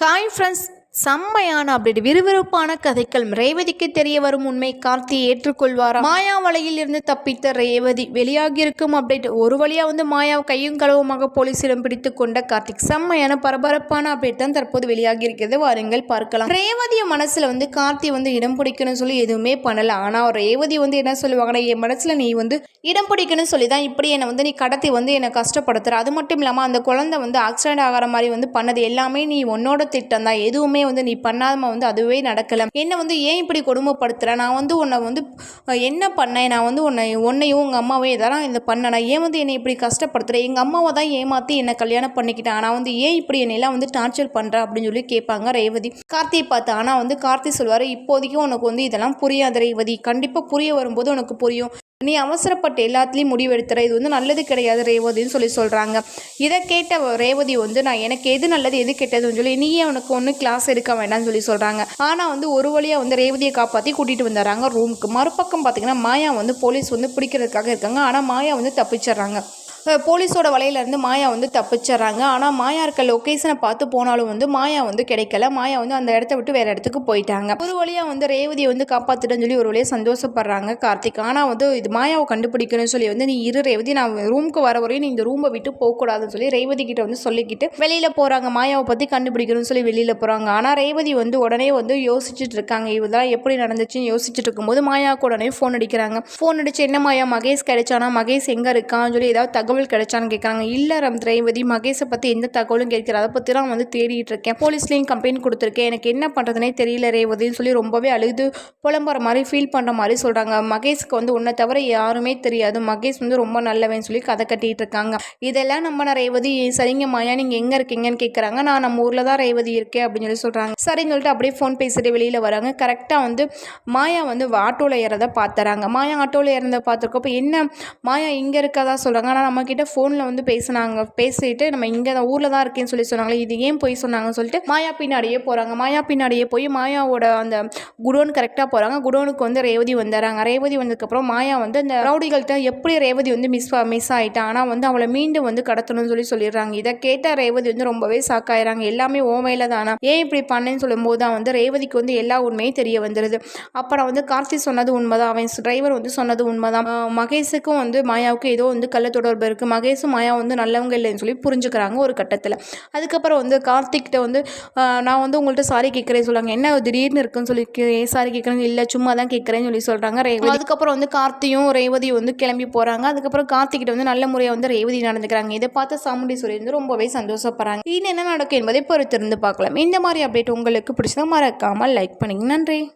Hi friends செம்மையான update விறுவிறுப்பான கதைகள். ரேவதிக்கு தெரிய வரும் உண்மை கார்த்தி ஏற்றுக்கொள்வாரா? மாயா வலையில் இருந்து தப்பித்த ரேவதி வெளியாகியிருக்கும் அப்டேட் ஒரு வழியா வந்து மாயா கையும் களவுமாக போலீசிடம் பிடித்து கொண்ட கார்த்திக் செம்மையான பரபரப்பான அப்டேட் தான் தற்போது வெளியாகி இருக்கிறது வாருங்கள் பார்க்கலாம். ரேவதிய மனசுல வந்து கார்த்தி வந்து இடம் பிடிக்கணும்னு சொல்லி எதுவுமே பண்ணல. ஆனா ரேவதி வந்து என்ன சொல்லுவாங்கன்னா என் மனசுல நீ வந்து இடம் பிடிக்கணும்னு சொல்லி தான் இப்படி என்னை வந்து நீ கடத்தி வந்து என்னை கஷ்டப்படுத்துற. அது மட்டும் இல்லாமல் அந்த குழந்தை வந்து ஆக்சிடென்ட் ஆகிற மாதிரி வந்து பண்ணது எல்லாமே நீ உன்னோட திட்டம் தான். எதுவுமே வந்து நீ பண்ணாமல் வந்து அதுவே நடக்கலை. என்னை வந்து ஏன் இப்படி கொடுமைப்படுத்துற? நான் வந்து உன்னை வந்து என்ன பண்ணேன்? நான் வந்து உன்னை உன்னையும் உங்கள் அம்மாவையும் இதெல்லாம் இதை பண்ணேன் ஏன் வந்து என்னை இப்படி கஷ்டப்படுத்துற? எங்கள் அம்மாவை தான் ஏமாற்றி என்னை கல்யாணம் பண்ணிக்கிட்டேன். ஆனால் வந்து ஏன் இப்படி என்னையெல்லாம் வந்து டார்ச்சர் பண்ணுற அப்படின்னு சொல்லி கேட்பாங்க ரேவதி. கார்த்தியை பார்த்து ஆனால் வந்து கார்த்தி சொல்வார் இப்போதைக்கு உனக்கு வந்து இதெல்லாம் புரியாது ரேவதி. கண்டிப்பாக புரிய வரும்போது உனக்கு புரியும். நீ அவசரப்பட்டு எல்லாத்துலேயும் முடிவெடுத்துற. இது வந்து நல்லது கிடையாது ரேவதின்னு சொல்லி சொல்கிறாங்க இதை கேட்ட ரேவதி வந்து நான் எனக்கு எது நல்லது எது கெட்டதுன்னு சொல்லி நீயே அவனுக்கு ஒன்று கிளாஸ் எடுக்க வேண்டாம்னு சொல்லி சொல்கிறாங்க ஆனால் வந்து ஒரு வழியாக வந்து ரேவதியை காப்பாற்றி கூட்டிகிட்டு வந்துடுறாங்க ரூமுக்கு மறுபக்கம் பார்த்தீங்கன்னா மாயா வந்து போலீஸ் வந்து பிடிக்கிறதுக்காக இருக்காங்க. ஆனால் மாயா வந்து தப்பிச்சிடுறாங்க. போலீஸோட வலையிலேருந்து மாயா வந்து தப்பிச்சிடுறாங்க. ஆனால் மாயா இருக்க லொக்கேஷனை பார்த்து போனாலும் வந்து மாயா வந்து கிடைக்கல. மாயா வந்து அந்த இடத்த விட்டு வேறு இடத்துக்கு போயிட்டாங்க. ஒரு வழியாக வந்து ரேவதியை வந்து காப்பாற்றிட்டேன்னு சொல்லி ஒரு வழியாக சந்தோஷப்படுறாங்க கார்த்திக். ஆனால் வந்து இது மாயாவை கண்டுபிடிக்கணும்னு சொல்லி வந்து நீ இரு ரேவதி நான் ரூமுக்கு வர வரையும் நீ இந்த ரூமை விட்டு போகக்கூடாதுன்னு சொல்லி ரேவதி கிட்ட வந்து சொல்லிக்கிட்டு வெளியில் போகிறாங்க மாயாவை பற்றி கண்டுபிடிக்கணும்னு சொல்லி வெளியில் போகிறாங்க ஆனால் ரேவதி வந்து உடனே வந்து யோசிச்சுட்டு இருக்காங்க. இதெல்லாம் எப்படி நடந்துச்சுன்னு யோசிச்சுட்டு இருக்கும்போது மாயாவுக்கு உடனே ஃபோன் அடிக்கிறாங்க. ஃபோன் அடிச்சு என்ன மாயா? மகேஷ் கிடைச்சானா? மகேஷ் எங்கே இருக்கான்னு சொல்லி ஏதாவது தகவல் கிடைச்சான்னு கேட்குறாங்க இல்லை ரம் ரேவதி மகேஷை பற்றி எந்த தகவலும் கேட்கிற அதை பற்றி தான் வந்து தேடிட்டு இருக்கேன். போலீஸ்லேயும் கம்ப்ளைண்ட் கொடுத்துருக்கேன். எனக்கு என்ன பண்ணுறதுனே தெரியல ரேவதின்னு சொல்லி ரொம்பவே அழுது புலம்புற மாதிரி ஃபீல் பண்ணுற மாதிரி சொல்கிறாங்க மகேஷ்க்கு வந்து உன்னை தவிர யாருமே தெரியாது. மகேஷ் வந்து ரொம்ப நல்லவன் சொல்லி கதை கட்டிகிட்டு இருக்காங்க. இதெல்லாம் நம்ம நான் ரேவதி சரிங்க மாயா நீங்கள் எங்கே இருக்கீங்கன்னு கேட்குறாங்க நான் நம்ம ஊரில் தான் ரேவதி இருக்கேன் அப்படின்னு சொல்லி சொல்கிறாங்க சரின்னு சொல்லிட்டு அப்படியே ஃபோன் பேசிட்டு வெளியில் வராங்க. கரெக்டாக வந்து மாயா வந்து ஆட்டோவில் ஏறதை பார்த்துறாங்க மாயா ஆட்டோவில் ஏறதை பார்த்துருக்கப்போ என்ன? மாயா இங்கே இருக்கதா சொல்கிறாங்க ஆனால் நம்ம நம்மக்கிட்ட ஃபோனில் வந்து பேசினாங்க. பேசிட்டு நம்ம இங்கே தான் ஊரில் தான் இருக்கேன்னு சொல்லி சொன்னாங்களே இது ஏன் போய் சொன்னாங்கன்னு சொல்லிட்டு மாயா பின்னாடியே போகிறாங்க மாயா பின்னாடியே போய் மாயாவோட அந்த குடோன் கரெக்டாக போகிறாங்க குடோனுக்கு வந்து ரேவதி வந்துடுறாங்க. ரேவதி வந்ததுக்கப்புறம் மாயா வந்து அந்த ரவுடிகள்கிட்ட எப்படி ரேவதி வந்து மிஸ் மிஸ் ஆகிட்டா ஆனால் வந்து அவளை மீண்டும் வந்து கடத்தணும்னு சொல்லி சொல்லிடுறாங்க. இதை கேட்ட ரேவதி வந்து ரொம்பவே சாக்காயிறாங்க எல்லாமே ஓமையில் தானா? ஏன் இப்படி பண்ணேன்னு சொல்லும்போது தான் வந்து ரேவதிக்கு வந்து எல்லா உண்மையும் தெரிய வந்துடுது அப்புறம் வந்து கார்த்தி சொன்னது உண்மைதான். அவன் டிரைவர் வந்து சொன்னது உண்மைதான். மகேஷுக்கும் வந்து மாயாவுக்கும் ஏதோ வந்து கள்ள தொடர்பு இருக்குது மகேஷும் மாயா வந்து நல்லவங்க இல்லைன்னு சொல்லி புரிஞ்சுக்கிறாங்க ஒரு கட்டத்தில். அதுக்கப்புறம் வந்து கார்த்திக்கிட்ட வந்து நான் வந்து உங்கள்கிட்ட சாரி கேட்குறேன்னு சொல்லுவாங்க என்ன திடீர்னு இருக்குன்னு சொல்லி கே- ஏன் சாரி கேட்குறேன் இல்லை சும்மா தான் கேட்குறேன்னு சொல்லி சொல்கிறாங்க ரேவதி. அதுக்கப்புறம் வந்து கார்த்தியும் ரேவதியும் வந்து கிளம்பி போகிறாங்க அதுக்கப்புறம் கார்த்திகிட்ட வந்து நல்ல முறையாக வந்து ரேவதி நடந்துக்கிறாங்க. இதை பார்த்து சாமுண்டீஸ்வரி வந்து ரொம்பவே சந்தோஷப்படுறாங்க. இனி என்ன நடக்கும் என்பதை பொறுத்திருந்து பார்க்கலாம். இந்த மாதிரி அப்டேட் உங்களுக்கு பிடிச்சதா மறக்காமல் லைக் பண்ணுங்க. நன்றி.